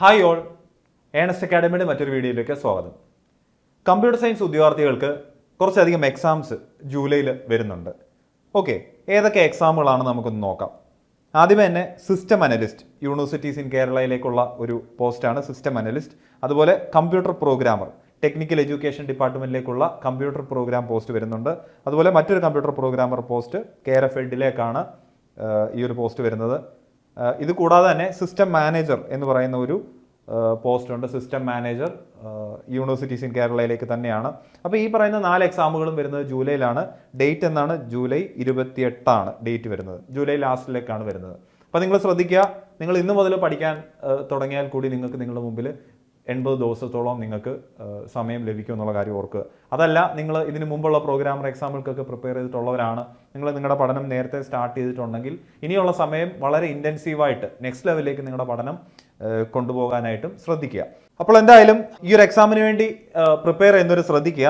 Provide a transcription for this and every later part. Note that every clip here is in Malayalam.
ഹായ് ഓൾ ഏണസ്റ്റ് അക്കാഡമിയുടെ മറ്റൊരു വീഡിയോയിലേക്ക് സ്വാഗതം. കമ്പ്യൂട്ടർ സയൻസ് ഉദ്യോഗാർത്ഥികൾക്ക് കുറച്ചധികം എക്സാംസ് ജൂലൈയിൽ വരുന്നുണ്ട്. ഓക്കെ ഏതൊക്കെ എക്സാമുകളാണ് നമുക്കൊന്ന് നോക്കാം. ആദ്യമേ തന്നെ സിസ്റ്റം അനലിസ്റ്റ് യൂണിവേഴ്സിറ്റീസ് ഇൻ കേരളയിലേക്കുള്ള ഒരു പോസ്റ്റാണ് സിസ്റ്റം അനലിസ്റ്റ് അതുപോലെ കമ്പ്യൂട്ടർ പ്രോഗ്രാമർ ടെക്നിക്കൽ എഡ്യൂക്കേഷൻ ഡിപ്പാർട്ട്മെന്റിലേക്കുള്ള കമ്പ്യൂട്ടർ പ്രോഗ്രാം പോസ്റ്റ് വരുന്നുണ്ട്. അതുപോലെ മറ്റൊരു computer programmer post care F എഡിലേക്കാണ് ഈ ഒരു പോസ്റ്റ് വരുന്നത്. ഇത് കൂടാതെ തന്നെ സിസ്റ്റം മാനേജർ എന്ന് പറയുന്ന ഒരു പോസ്റ്റ് ഉണ്ട്. സിസ്റ്റം മാനേജർ യൂണിവേഴ്സിറ്റീസ് ഇൻ കേരളയിലേക്ക് തന്നെയാണ്. അപ്പോൾ ഈ പറയുന്ന നാല് എക്സാമുകളും വരുന്നത് ജൂലൈയിലാണ്. ഡേറ്റ് എന്നാണ് ജൂലൈ ഇരുപത്തിയെട്ടാണ് ഡേറ്റ് വരുന്നത്. ജൂലൈ ലാസ്റ്റിലേക്കാണ് വരുന്നത്. അപ്പോൾ നിങ്ങൾ ശ്രദ്ധിക്കുക. നിങ്ങൾ ഇന്ന് മുതൽ പഠിക്കാൻ തുടങ്ങിയാൽ കൂടി നിങ്ങൾക്ക് നിങ്ങളുടെ മുമ്പിൽ എൺപത് ദിവസത്തോളം നിങ്ങൾക്ക് സമയം ലഭിക്കും എന്നുള്ള കാര്യം ഓർക്കുക. അതല്ല നിങ്ങൾ ഇതിന് മുമ്പുള്ള പ്രോഗ്രാമർ എക്സാമ്പിൾക്കൊക്കെ പ്രിപ്പയർ ചെയ്തിട്ടുള്ളവരാണ്. നിങ്ങൾ നിങ്ങളുടെ പഠനം നേരത്തെ സ്റ്റാർട്ട് ചെയ്തിട്ടുണ്ടെങ്കിൽ ഇനിയുള്ള സമയം വളരെ ഇന്റൻസീവായിട്ട് നെക്സ്റ്റ് ലെവലിലേക്ക് നിങ്ങളുടെ പഠനം കൊണ്ടുപോകാനായിട്ടും ശ്രദ്ധിക്കുക. അപ്പോൾ എന്തായാലും ഈ ഒരു എക്സാമിന് വേണ്ടി പ്രിപ്പയർ ചെയ്യുന്നവർ ശ്രദ്ധിക്കുക.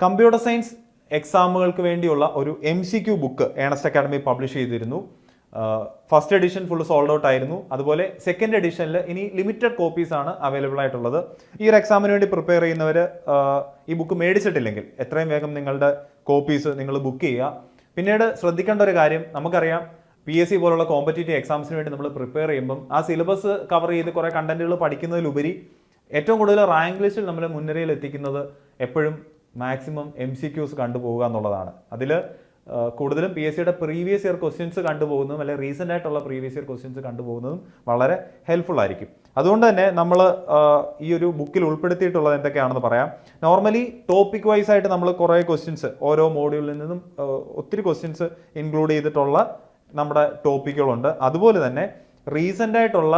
കമ്പ്യൂട്ടർ സയൻസ് എക്സാമുകൾക്ക് വേണ്ടിയുള്ള ഒരു M C Q book Ernest academy publish ചെയ്തിരുന്നു. First edition full sold out ആയിരുന്നു. അതുപോലെ സെക്കൻഡ് എഡിഷനിൽ ഇനി ലിമിറ്റഡ് കോപ്പീസ് ആണ് അവൈലബിൾ ആയിട്ടുള്ളത്. ഈ ഒരു എക്സാമിന് വേണ്ടി പ്രിപ്പയർ ചെയ്യുന്നവർ ഈ ബുക്ക് മേടിച്ചിട്ടില്ലെങ്കിൽ എത്രയും വേഗം നിങ്ങളുടെ കോപ്പീസ് നിങ്ങൾ ബുക്ക് ചെയ്യുക. പിന്നീട് ശ്രദ്ധിക്കേണ്ട ഒരു കാര്യം നമുക്കറിയാം. പി എസ് സി പോലുള്ള കോമ്പറ്റേറ്റീവ് എക്സാംസിന് വേണ്ടി നമ്മൾ പ്രിപ്പയർ ചെയ്യുമ്പം ആ സിലബസ് കവർ ചെയ്ത് കുറേ കണ്ടന്റുകൾ പഠിക്കുന്നതിലുപരി ഏറ്റവും കൂടുതൽ റാങ്ക് ലിസ്റ്റിൽ നമ്മൾ മുൻനിരയിൽ എത്തിക്കുന്നത് എപ്പോഴും മാക്സിമം എം സി ക്യൂസ് കണ്ടുപോകുക എന്നുള്ളതാണ്. അതിൽ കൂടുതലും പി എസ് സിയുടെ പ്രീവിയസ് ഇയർ ക്വസ്റ്റ്യൻസ് കണ്ടുപോകുന്നതും അല്ലെങ്കിൽ റീസെന്റ് ആയിട്ടുള്ള പ്രീവിയസ് ഇയർ ക്വസ്റ്റ്യൻസ് കണ്ടുപോകുന്നതും വളരെ ഹെൽപ്ഫുൾ ആയിരിക്കും. അതുകൊണ്ട് തന്നെ നമ്മൾ ഈ ഒരു ബുക്കിൽ ഉൾപ്പെടുത്തിയിട്ടുള്ളത് എന്തൊക്കെയാണെന്ന് പറയാം. നോർമലി ടോപ്പിക് വൈസ് ആയിട്ട് നമ്മൾ കുറേ ക്വസ്റ്റ്യൻസ് ഓരോ മോഡ്യൂളിൽ നിന്നും ഒത്തിരി ക്വസ്റ്റ്യൻസ് ഇൻക്ലൂഡ് ചെയ്തിട്ടുള്ള നമ്മുടെ ടോപ്പിക്കുകളുണ്ട് അതുപോലെ തന്നെ റീസെന്റ് ആയിട്ടുള്ള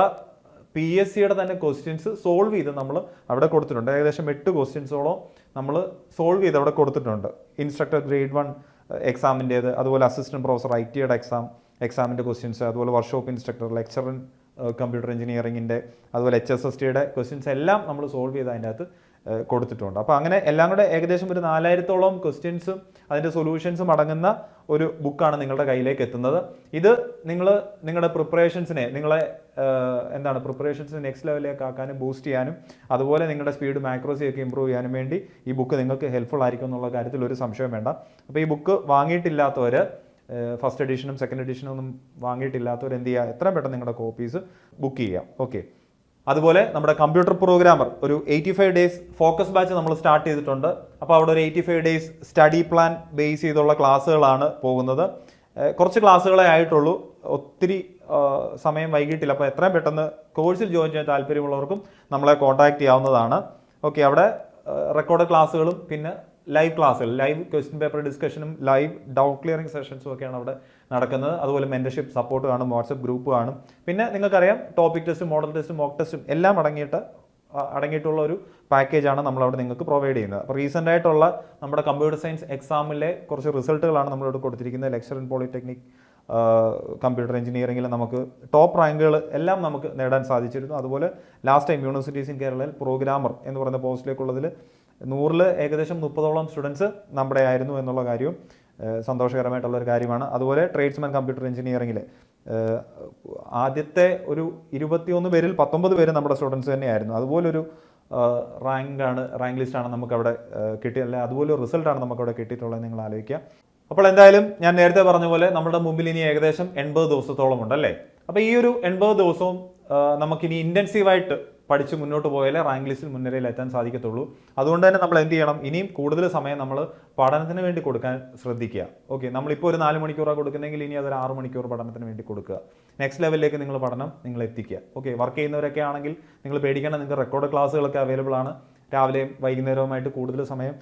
പി എസ് സിയുടെ തന്നെ ക്വസ്റ്റ്യൻസ് സോൾവ് ചെയ്ത് നമ്മൾ അവിടെ കൊടുത്തിട്ടുണ്ട്. ഏകദേശം എട്ട് ക്വസ്റ്റ്യൻസോളം നമ്മൾ സോൾവ് ചെയ്ത് അവിടെ കൊടുത്തിട്ടുണ്ട്. ഇൻസ്ട്രക്ടർ ഗ്രേഡ് വൺ എക്സാമിന്റേത് അതുപോലെ അസിസ്റ്റന്റ് പ്രൊഫസർ ഐ ടിയുടെ എക്സാം എക്സാമിന്റെ ക്വസ്റ്റ്യൻസ് അതുപോലെ വർക്ക്ഷോപ്പ് ഇൻസ്ട്രക്ടർ ലെക്ചർ കമ്പ്യൂട്ടർ എഞ്ചിനീയറിങ്ങിന്റെ അതുപോലെ എച്ച് എസ് എസ് ടിയുടെ ക്വസ്റ്റ്യൻസ് എല്ലാം നമ്മൾ സോൾവ് ചെയ്ത് അതിന്റെ അകത്ത് കൊടുത്തിട്ടുണ്ട്. അപ്പോൾ അങ്ങനെ എല്ലാം കൂടെ ഏകദേശം ഒരു നാലായിരത്തോളം ക്വസ്റ്റ്യൻസും അതിന്റെ സൊല്യൂഷൻസും അടങ്ങുന്ന ഒരു ബുക്കാണ് നിങ്ങളുടെ കയ്യിലേക്ക് എത്തുന്നത്. ഇത് നിങ്ങൾ നിങ്ങളുടെ പ്രിപ്പറേഷൻസിനെ നിങ്ങളെ എന്താണ് പ്രിപ്പറേഷൻസ് നെക്സ്റ്റ് ലെവലിലേക്ക് ആക്കാനും ബൂസ്റ്റ് ചെയ്യാനും അതുപോലെ നിങ്ങളുടെ സ്പീഡ് മാക്രോസി ഒക്കെ ഇമ്പ്രൂവ് ചെയ്യാനും വേണ്ടി ഈ ബുക്ക് നിങ്ങൾക്ക് ഹെൽപ്ഫുൾ ആയിരിക്കും എന്നുള്ള കാര്യത്തിൽ ഒരു സംശയം വേണ്ട. അപ്പോൾ ഈ ബുക്ക് വാങ്ങിയിട്ടില്ലാത്തവർ ഫസ്റ്റ് എഡിഷനും സെക്കൻഡ് എഡിഷനും ഒന്നും വാങ്ങിയിട്ടില്ലാത്തവർ എന്ത് ചെയ്യുക? എത്രയും പെട്ടെന്ന് നിങ്ങളുടെ കോപ്പീസ് ബുക്ക് ചെയ്യുക. ഓക്കെ അതുപോലെ നമ്മുടെ കമ്പ്യൂട്ടർ പ്രോഗ്രാമർ ഒരു eighty five days focus batch നമ്മൾ സ്റ്റാർട്ട് ചെയ്തിട്ടുണ്ട്. അപ്പോൾ അവിടെ ഒരു eighty five days study plan base ചെയ്തുള്ള ക്ലാസ്സുകളാണ് പോകുന്നത്. കുറച്ച് ക്ലാസ്സുകളെ ആയിട്ടുള്ളൂ. ഒത്തിരി സമയം വൈകിട്ടില്ല. അപ്പോൾ എത്രയും പെട്ടെന്ന് കോഴ്സിൽ ജോയിൻ ചെയ്യാൻ താല്പര്യമുള്ളവർക്കും നമ്മളെ കോൺടാക്റ്റ് ചെയ്യാവുന്നതാണ്. ഓക്കെ അവിടെ റെക്കോർഡ് ക്ലാസ്സുകളും പിന്നെ ലൈവ് ക്ലാസ്സുകൾ ലൈവ് ക്വസ്റ്റ്യൻ പേപ്പർ ഡിസ്കഷനും ലൈവ് ഡൗട്ട് ക്ലിയറിംഗ് സെഷൻസും ഒക്കെയാണ് അവിടെ നടക്കുന്നത്. അതുപോലെ മെന്റർഷിപ്പ് സപ്പോർട്ട് കാണും വാട്സപ്പ് ഗ്രൂപ്പ് കാണും. പിന്നെ നിങ്ങൾക്കറിയാം ടോപ്പിക് ടെസ്റ്റും മോഡൽ ടെസ്റ്റും മോക്ക് ടെസ്റ്റും എല്ലാം അടങ്ങിയിട്ട് അടങ്ങിയിട്ടുള്ള ഒരു പാക്കേജാണ് നമ്മളവിടെ നിങ്ങൾക്ക് പ്രൊവൈഡ് ചെയ്യുന്നത്. അപ്പോൾ റീസെന്റ് ആയിട്ടുള്ള നമ്മുടെ കമ്പ്യൂട്ടർ സയൻസ് എക്സാമിലെ കുറച്ച് റിസൾട്ടുകളാണ് നമ്മളിവിടെ കൊടുത്തിരിക്കുന്നത്. ലെക്ചർ ഇൻ പോളിടെക്നിക് കമ്പ്യൂട്ടർ എഞ്ചിനീയറിംഗിൽ നമുക്ക് ടോപ്പ് റാങ്കുകൾ എല്ലാം നമുക്ക് നേടാൻ സാധിച്ചിരുന്നു. അതുപോലെ ലാസ്റ്റ് ടൈം യൂണിവേഴ്സിറ്റീസ് ഇൻ കേരളയിൽ പ്രോഗ്രാമർ എന്ന് പറയുന്ന പോസ്റ്റിലേക്കുള്ളതിൽ നൂറിൽ ഏകദേശം മുപ്പതോളം സ്റ്റുഡൻസ് നമ്മുടെ ആയിരുന്നു എന്നുള്ള കാര്യവും സന്തോഷകരമായിട്ടുള്ള ഒരു കാര്യമാണ്. അതുപോലെ ട്രേഡ്സ്മാൻ കമ്പ്യൂട്ടർ എഞ്ചിനീയറിംഗിൽ ആദ്യത്തെ ഒരു ഇരുപത്തിയൊന്ന് പേരിൽ പത്തൊമ്പത് പേര് നമ്മുടെ സ്റ്റുഡൻസ് തന്നെയായിരുന്നു. അതുപോലൊരു റാങ്കാണ് റാങ്ക് ലിസ്റ്റാണ് നമുക്കവിടെ കിട്ടിയത് കിട്ടിയ അല്ലെ അതുപോലെ റിസൾട്ടാണ് നമുക്കവിടെ കിട്ടിയിട്ടുള്ളത്. നിങ്ങൾ ആലോചിക്കുക അപ്പോൾ എന്തായാലും ഞാൻ നേരത്തെ പറഞ്ഞ പോലെ നമ്മുടെ മുമ്പിൽ ഇനി ഏകദേശം എൺപത് ദിവസത്തോളം ഉണ്ട് അല്ലേ? അപ്പോൾ ഈ ഒരു എൺപത് ദിവസവും നമുക്കിനി ഇന്റൻസീവായിട്ട് പഠിച്ച് മുന്നോട്ട് പോയാലേ റാങ്ക് ലിസ്റ്റിൽ മുൻനിരയിൽ എത്താൻ സാധിക്കത്തുള്ളൂ. അതുകൊണ്ട് തന്നെ നമ്മൾ എന്ത് ചെയ്യണം? ഇനിയും കൂടുതൽ സമയം നമ്മൾ പഠനത്തിന് വേണ്ടി കൊടുക്കാൻ ശ്രദ്ധിക്കുക. ഓക്കെ നമ്മളിപ്പോൾ ഒരു നാല് മണിക്കൂറാണ് കൊടുക്കുന്നെങ്കിൽ ഇനി അതൊരു ആറ് മണിക്കൂർ പഠനത്തിന് വേണ്ടി കൊടുക്കുക. നെക്സ്റ്റ് ലെവലിലേക്ക് നിങ്ങൾ പഠനം നിങ്ങൾ എത്തിക്കുക. ഓക്കെ വർക്ക് ചെയ്യുന്നവരൊക്കെ ആണെങ്കിൽ നിങ്ങൾ പേടിക്കേണ്ട നിങ്ങൾക്ക് റെക്കോർഡ് ക്ലാസ്സുകളൊക്കെ അവൈലബിൾ ആണ്. രാവിലെയും വൈകുന്നേരവുമായിട്ട് കൂടുതൽ സമയം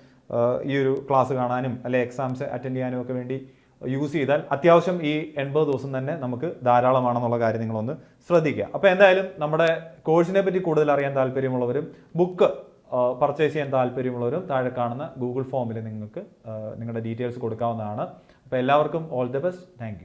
ഈ ഒരു ക്ലാസ് കാണാനും അല്ലെ എക്സാംസ് അറ്റൻഡ് ചെയ്യാനും ഒക്കെ വേണ്ടി യൂസ് ചെയ്താൽ അത്യാവശ്യം ഈ എൺപത് ദിവസം തന്നെ നമുക്ക് ധാരാളമാണെന്നുള്ള കാര്യം നിങ്ങളൊന്ന് ശ്രദ്ധിക്കുക. അപ്പോൾ എന്തായാലും നമ്മുടെ കോഴ്സിനെ പറ്റി കൂടുതൽ അറിയാൻ താല്പര്യമുള്ളവരും ബുക്ക് പർച്ചേസ് ചെയ്യാൻ താല്പര്യമുള്ളവരും താഴെ കാണുന്ന ഗൂഗിൾ ഫോമിൽ നിങ്ങൾക്ക് നിങ്ങളുടെ ഡീറ്റെയിൽസ് കൊടുക്കാവുന്നതാണ്. അപ്പോൾ എല്ലാവർക്കും ഓൾ ദി ബെസ്റ്റ് താങ്ക്